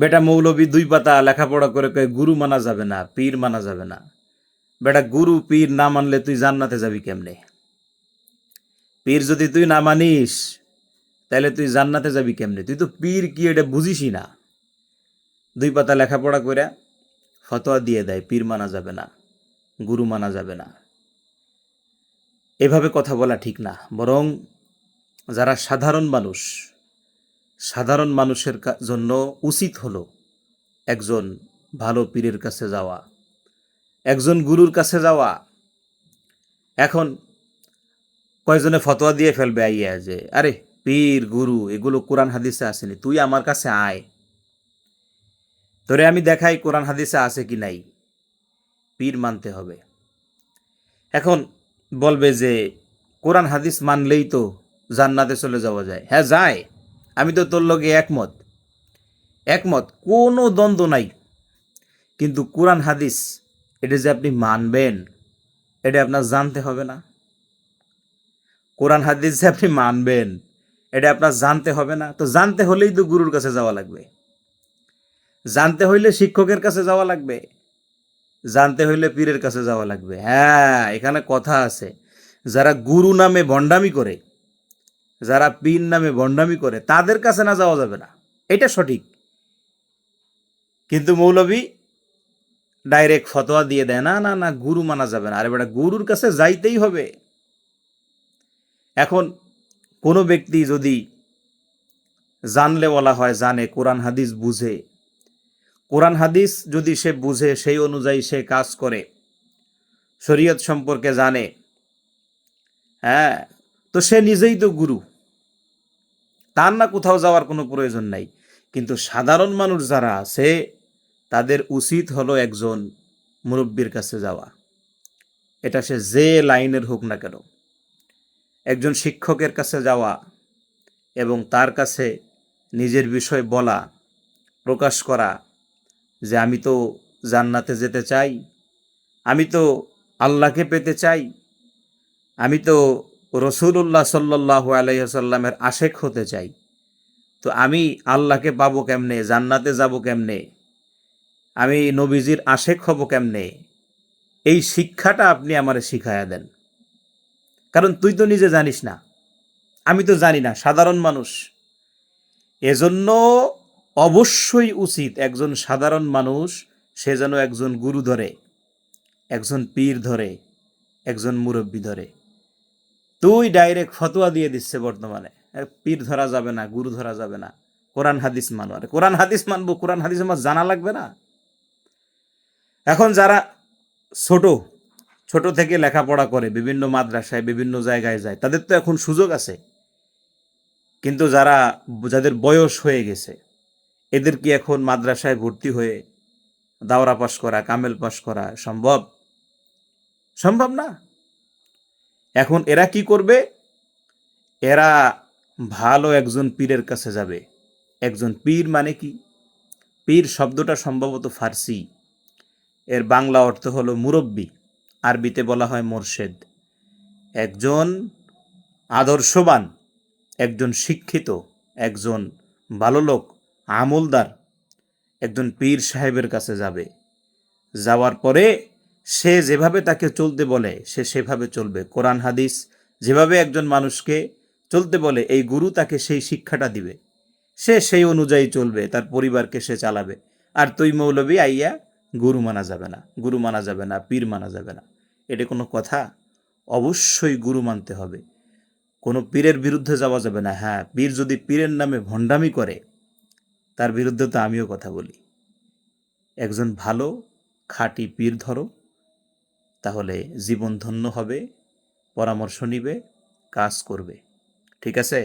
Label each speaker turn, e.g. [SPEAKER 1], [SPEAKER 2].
[SPEAKER 1] বেটা মৌলবী দুই পাতা লেখাপড়া করে কয়ে গুরু মানা যাবে না, পীর মানা যাবে না। বেটা গুরু, পীর না মানলে তুই জান্নাতে যাবি কেমনে? পীর যদি তুই না মানিস তাহলে তুই জান্নাতে যাবি কেমনে? তুই তো পীর কি এটা বুঝিসই না। দুই পাতা লেখাপড়া করে ফতোয়া দিয়ে দেয়, পীর মানা যাবে না, গুরু মানা যাবে না। এভাবে কথা বলা ঠিক না, বরং যারা সাধারণ মানুষ সাধারণ মানুষের জন্য উচিত হলো একজন ভালো পীরের কাছে যাওয়া, একজন গুরুর কাছে যাওয়া। এখন কয়জনে ফতোয়া দিয়ে ফেলবে আইয়া যে, আরে পীর, গুরু, এগুলো কোরআন হাদিসে আসেনি, তুই আমার কাছে আয়। তোরে আমি দেখাই কোরআন হাদিসে আছে কি নাই। পীর মানতে হবে। এখন বলবে যে, কোরআন হাদিস মানলেই তো জান্নাতে চলে যাওয়া যায়। হ্যাঁ যায়। আমি তো তোর লগে একমত। একমত, কোনো দ্বন্দ্ব নাই। কিন্তু কোরআন হাদিস, এটা যে আপনি মানবেন, এটা আপনার জানতে হবে না। কোরআন হাদিস যে আপনি মানবেন, এটা আপনার জানতে হবে না। তো জানতে হলেই তো গুরুর কাছে যাওয়া লাগবে। জানতে হইলে শিক্ষকের কাছে যাওয়া লাগবে। জানতে হইলে পীরের কাছে যাওয়া লাগবে। হ্যাঁ এখানে কথা আছে। যারা গুরু নামে ভণ্ডামি করে যারা পীর নামে বন্ডামি করে, তাদের কাছে না যাওয়া যাবে না। এটা সঠিক। কিন্তু মৌলবী ডাইরেক্ট ফতোয়া দিয়ে দেয়, না না না, গুরু মানা যাবে না। আরে বেটা, গুরুর কাছে যাইতেই হবে। এখন কোনো ব্যক্তি যদি জানলে বলা হয়, জানে, কোরআন, হাদিস বুঝে। কোরআন, হাদিস যদি সে বুঝে, সেই অনুযায়ী সে কাজ করে। শরীয়ত সম্পর্কে জানে। হ্যাঁ তো সে নিজেই তো গুরু। তার না কোথাও যাওয়ার কোনো প্রয়োজন নাই। কিন্তু সাধারণ মানুষ যারা আছে, তাদের উচিত হলো একজন মুরব্বীর কাছে যাওয়া। এটা সে যে লাইনের হোক না কেন। একজন শিক্ষকের কাছে যাওয়া এবং তার কাছে নিজের বিষয় বলা, প্রকাশ করা যে আমি তো জান্নাতে যেতে চাই, আমি তো আল্লাহকে পেতে চাই, আমি তো রসুল্লাহ সাল্লাহ আলাইসাল্লামের আশেক হতে চাই। তো আমি আল্লাহকে পাবো কেমনে? জান্নাতে যাব কেমনে? আমি নবীজির আশেক হব কেমনে? এই শিক্ষাটা আপনি আমারে শিখাইয়া দেন। কারণ তুই তো নিজে জানিস না। আমি তো জানি না, সাধারণ মানুষ। এজন্য অবশ্যই উচিত একজন সাধারণ মানুষ, সে যেন একজন গুরু ধরে, একজন পীর ধরে, একজন মুরব্বী ধরে। তুই ডাইরেক্ট ফতোয়া দিয়ে দিচ্ছে বর্তমানে। পীর ধরা যাবে না, গুরু ধরা যাবে না। কোরআন হাদিস মানো। আরে কোরআন হাদিস মানবো, কোরআন হাদিস আমার জানা লাগবে না? এখন যারা ছোট ছোট থেকে লেখাপড়া করে, বিভিন্ন মাদ্রাসায়, বিভিন্ন জায়গায় যায়, তাদের তো এখন সুযোগ আছে। কিন্তু যারা, যাদের বয়স হয়ে গেছে, এদের কি এখন মাদ্রাসায় ভর্তি হয়ে দাওরা পাশ করা, কামেল পাশ করা সম্ভব? সম্ভব না। এখন এরা কি করবে? এরা ভালো একজন পীরের কাছে যাবে। একজন পীর মানে কি? পীর শব্দটা সম্ভবত ফার্সি। এর বাংলা অর্থ হলো মুরব্বী। আরবিতে বলা হয় মোরশেদ। একজন আদর্শবান, একজন শিক্ষিত, একজন ভালো লোক, আমলদার, একজন পীর সাহেবের কাছে যাবে। যাওয়ার পরে সে যেভাবে তাকে চলতে বলে, সে সেভাবে চলবে। কোরআন, হাদিস, যেভাবে একজন মানুষকে চলতে বলে, এই গুরু তাকে সেই শিক্ষাটা দিবে। সে সেই অনুযায়ী চলবে, তার পরিবারকে সে চালাবে। আর তুই মৌলবী, আইয়া গুরু মানা যাবে না, গুরু মানা যাবে না, পীর মানা যাবে না। এটা কোনো কথা? অবশ্যই গুরু মানতে হবে। কোনো পীরের বিরুদ্ধে যাওয়া যাবে না। হ্যাঁ পীর যদি পীরের নামে ভণ্ডামি করে, তার বিরুদ্ধে তো আমিও কথা বলি। একজন ভালো, খাঁটি পীর ধরো তাহলে জীবন ধন্য হবে পরামর্শ নিবে কাজ করবে। ঠিক আছে?